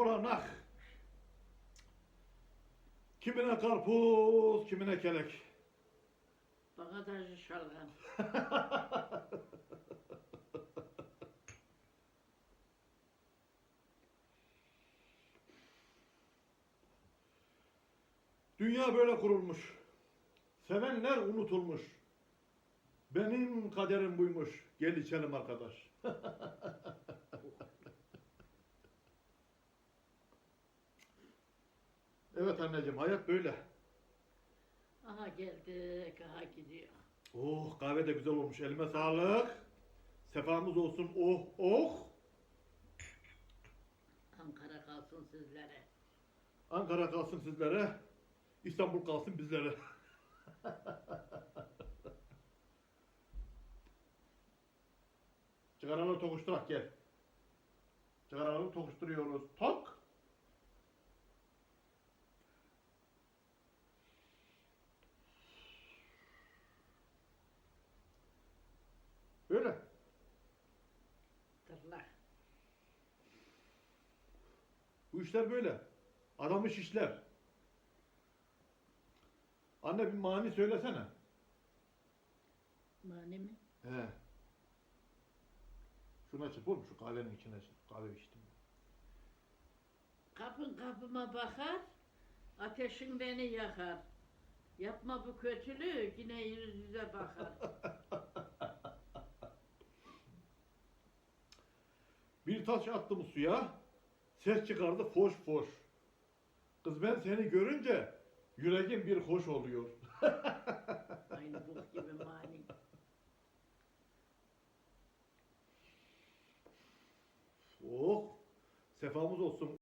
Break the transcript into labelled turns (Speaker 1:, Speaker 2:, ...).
Speaker 1: ola nak. Kimine karpuz, kimine kelek.
Speaker 2: Bana da.
Speaker 1: Dünya böyle kurulmuş. Sevenler unutulmuş. Benim kaderim buymuş. Gel içelim arkadaş. evet anneciğim hayat böyle.
Speaker 2: Aha geldik, aha gidiyor.
Speaker 1: Oh kahve de güzel olmuş. Elime sağlık. Sefamız olsun. Oh oh.
Speaker 2: Ankara kalsın sizlere.
Speaker 1: Ankara kalsın sizlere. İstanbul kalsın bizlere. Çıkaralım tokuşturak gel. Çıkaralım tokuşturuyoruz. Tok. Bu işler böyle. Adamı şişler. Anne bir mani söylesene.
Speaker 2: Mani mi?
Speaker 1: He. Şuna çık oğlum şu kahvenin içine çık. Kahve içtim.
Speaker 2: Kapın kapıma bakar, ateşin beni yakar. Yapma bu kötülüğü, yine yüz yüze bakar.
Speaker 1: Bir taş attım suya. Ses çıkardı foş foş. Kız ben seni görünce yüreğim bir hoş oluyor.
Speaker 2: Aynı bok gibi mani.
Speaker 1: Oh. Sefamız olsun.